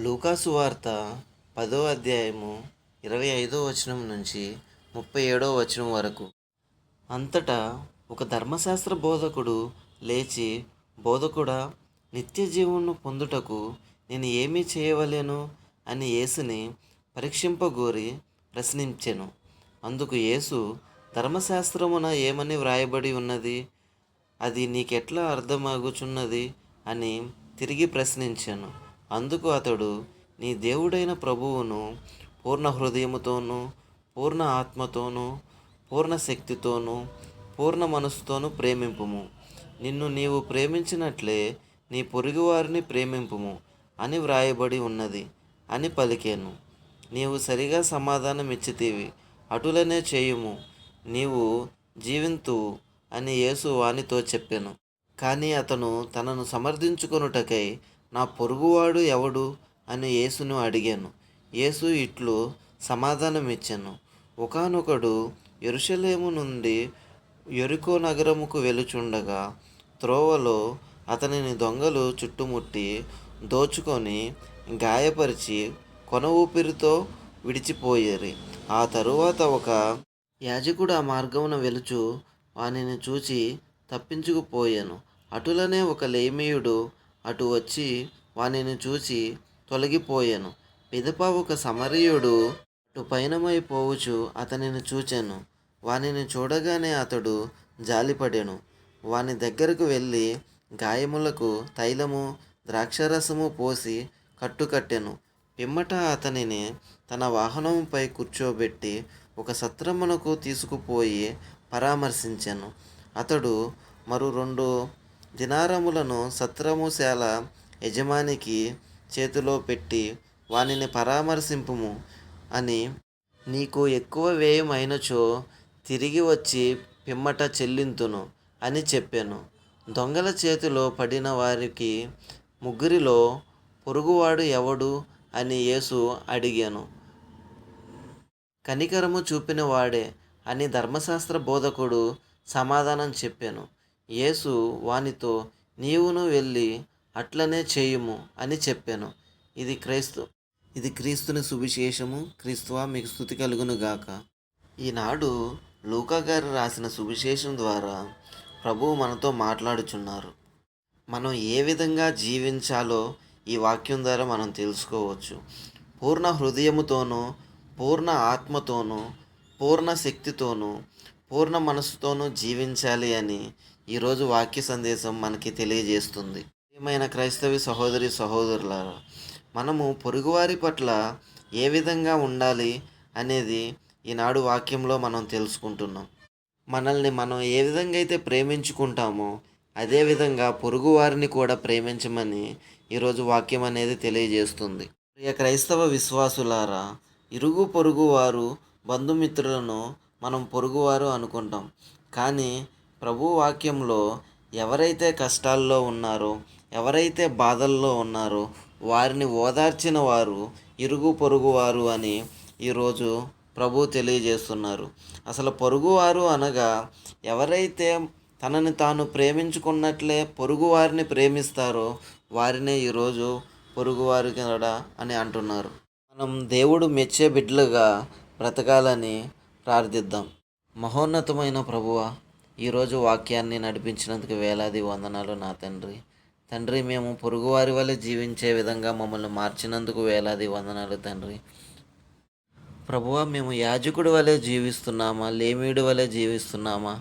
లూకాసు వార్త పదో అధ్యాయము ఇరవై ఐదో వచనం నుంచి ముప్పై ఏడో వచనం వరకు. అంతటా ఒక ధర్మశాస్త్ర బోధకుడు లేచి బోధకుడా నిత్య జీవమును పొందుటకు నేను ఏమీ చేయవలేను? అని యేసుని పరీక్షింపగోరి ప్రశ్నించెను. అందుకు యేసు ధర్మశాస్త్రమున ఏమని వ్రాయబడి ఉన్నది? అది నీకెట్లా అర్థమాగుచున్నది? అని తిరిగి ప్రశ్నించాను. అందుకు అతడు నీ దేవుడైన ప్రభువును పూర్ణ హృదయముతోనూ పూర్ణ ఆత్మతోనూ పూర్ణ శక్తితోనూ పూర్ణ మనస్సుతోనూ ప్రేమింపుము. నిన్ను నీవు ప్రేమించినట్లే నీ పొరుగువారిని ప్రేమింపుము అని వ్రాయబడి ఉన్నది అని పలికాను. నీవు సరిగా సమాధానం ఇచ్చితివి అటులనే చేయుము. నీవు జీవింతు అని యేసు వానితో చెప్పాను. కానీ అతను తనను సమర్థించుకొనుటకై నా పొరుగువాడు ఎవడు? అని యేసును అడిగాను. యేసు ఇట్లు సమాధానం ఇచ్చాను ఒకానొకడు ఎరుషలేము నుండి ఎరుకో నగరముకు వెలుచుండగా త్రోవలో అతనిని దొంగలు చుట్టుముట్టి దోచుకొని గాయపరిచి కొన ఊపిరితో విడిచిపోయేరి. ఆ తరువాత ఒక యాజకుడు ఆ మార్గమున వెలుచు వానిని చూచి తప్పించుకుపోయాను. అటులనే ఒక లేమీయుడు అటు వచ్చి వానిని చూసి తొలగిపోయాను. పిదప ఒక సమరయుడు అటు పయనమైపోవచ్చు అతనిని చూచాను. వానిని చూడగానే అతడు జాలిపడెను. వాని దగ్గరకు వెళ్ళి గాయములకు తైలము ద్రాక్షరసము పోసి కట్టుకట్టాను. పిమ్మట అతనిని తన వాహనంపై కూర్చోబెట్టి ఒక సత్రమునకు తీసుకుపోయి పరామర్శించాను. అతడు మరో రెండు దినారములను సత్రముశాల యజమానికి చేతిలో పెట్టి వానిని పరామర్శింపుము అని నీకు ఎక్కువ వ్యయం అయినచో తిరిగి వచ్చి పిమ్మట చెల్లింతును అని చెప్పాను. దొంగల చేతిలో పడిన వారికి ముగ్గురిలో పొరుగువాడు ఎవడు అని యేసు అడిగాను. కనికరము చూపిన వాడే అని ధర్మశాస్త్ర బోధకుడు సమాధానం చెప్పాను. యేసు వానితో నీవును వెళ్ళి అట్లనే చేయుము అని చెప్పాను. ఇది క్రైస్తు ఇది క్రీస్తుని సువిశేషము. క్రీస్తువా మీకు స్థుతి కలుగును గాక. ఈనాడు లూకా గారు రాసిన సువిశేషం ద్వారా ప్రభువు మనతో మాట్లాడుచున్నారు. మనం ఏ విధంగా జీవించాలో ఈ వాక్యం ద్వారా మనం తెలుసుకోవచ్చు. పూర్ణ హృదయముతోనూ పూర్ణ ఆత్మతోనూ పూర్ణ శక్తితోనూ పూర్ణ మనసుతోనూ జీవించాలి అని ఈరోజు వాక్య సందేశం మనకి తెలియజేస్తుంది. ఏమైనా క్రైస్తవి సహోదరి సహోదరులారా మనము పొరుగువారి పట్ల ఏ విధంగా ఉండాలి అనేది ఈనాడు వాక్యంలో మనం తెలుసుకుంటున్నాం. మనల్ని మనం ఏ విధంగా అయితే ప్రేమించుకుంటామో అదేవిధంగా పొరుగువారిని కూడా ప్రేమించమని ఈరోజు వాక్యం అనేది తెలియజేస్తుంది. ప్రియ క్రైస్తవ విశ్వాసులారా ఇరుగు పొరుగు వారు బంధుమిత్రులను మనం పొరుగువారు అనుకుంటాం. కానీ ప్రభు వాక్యంలో ఎవరైతే కష్టాల్లో ఉన్నారో ఎవరైతే బాధల్లో ఉన్నారో వారిని ఓదార్చిన వారు ఇరుగు పొరుగు వారు అని ఈరోజు ప్రభు తెలియజేస్తున్నారు. అసలు పొరుగువారు అనగా ఎవరైతే తనని తాను ప్రేమించుకున్నట్లే పొరుగువారిని ప్రేమిస్తారో వారినే ఈరోజు పొరుగువారి కూడా అని అంటున్నారు. మనం దేవుడు మెచ్చే బిడ్డలుగా బ్రతకాలని ప్రార్థిద్దాం. మహోన్నతమైన ప్రభువ ఈరోజు వాక్యాన్ని నడిపించినందుకు వేలాది వందనాలు నా తండ్రి. తండ్రి మేము పొరుగువారి వల్ల జీవించే విధంగా మమ్మల్ని మార్చినందుకు వేలాది వందనాలు తండ్రి. ప్రభువ మేము యాజకుడి వలె జీవిస్తున్నామా? లేమీడి వలె జీవిస్తున్నామా?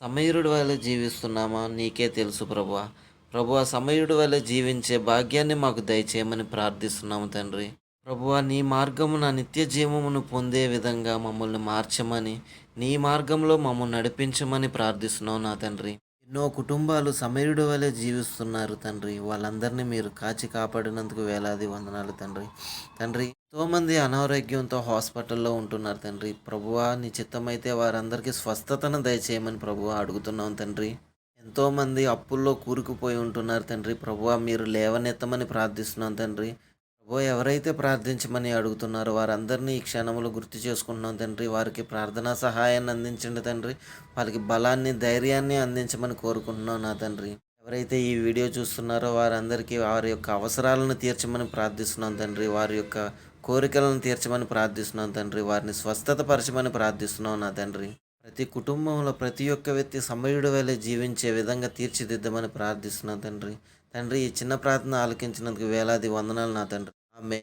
సమయుడి వలె జీవిస్తున్నామా? నీకే తెలుసు ప్రభువ. ప్రభువ సమయుడి వలె జీవించే భాగ్యాన్ని మాకు దయచేయమని ప్రార్థిస్తున్నాము తండ్రి. ప్రభువ నీ మార్గమున నిత్య జీవమును పొందే విధంగా మమ్మల్ని మార్చమని నీ మార్గంలో మమ్మల్ని నడిపించమని ప్రార్థిస్తున్నావు నా తండ్రి. ఎన్నో కుటుంబాలు సమయుడు వలె జీవిస్తున్నారు తండ్రి. వాళ్ళందరినీ మీరు కాచి కాపాడినందుకు వేలాది వందనాలు తండ్రి. తండ్రి ఎంతోమంది అనారోగ్యంతో హాస్పిటల్లో ఉంటున్నారు తండ్రి. ప్రభువా నీ చిత్తమైతే వారందరికీ స్వస్థతను దయచేయమని ప్రభువా అడుగుతున్నాం తండ్రి. ఎంతోమంది అప్పుల్లో కూరుకుపోయి ఉంటున్నారు తండ్రి. ప్రభువా మీరు లేవనెత్తమని ప్రార్థిస్తున్నాం తండ్రి. ఓ ఎవరైతే ప్రార్థించమని అడుగుతున్నారో వారందరినీ ఈ క్షణములు గుర్తు చేసుకుంటున్నాం తండ్రి. వారికి ప్రార్థనా సహాయాన్ని అందించండి తండ్రి. వాళ్ళకి బలాన్ని ధైర్యాన్ని అందించమని కోరుకుంటున్నాం నా తండ్రి. ఎవరైతే ఈ వీడియో చూస్తున్నారో వారందరికీ వారి యొక్క అవసరాలను తీర్చమని ప్రార్థిస్తున్నాం తండ్రి. వారి యొక్క కోరికలను తీర్చమని ప్రార్థిస్తున్నాం తండ్రి. వారిని స్వస్థత పరచమని ప్రార్థిస్తున్నాం నా తండ్రి. ప్రతి కుటుంబంలో ప్రతి ఒక్క వ్యక్తి సమయుడు వలె జీవించే విధంగా తీర్చిదిద్దమని ప్రార్థిస్తున్నాను తండ్రి. తండ్రి ఈ చిన్న ప్రార్థన ఆలకించినందుకు వేలాది వందనాలు నా తండ్రి.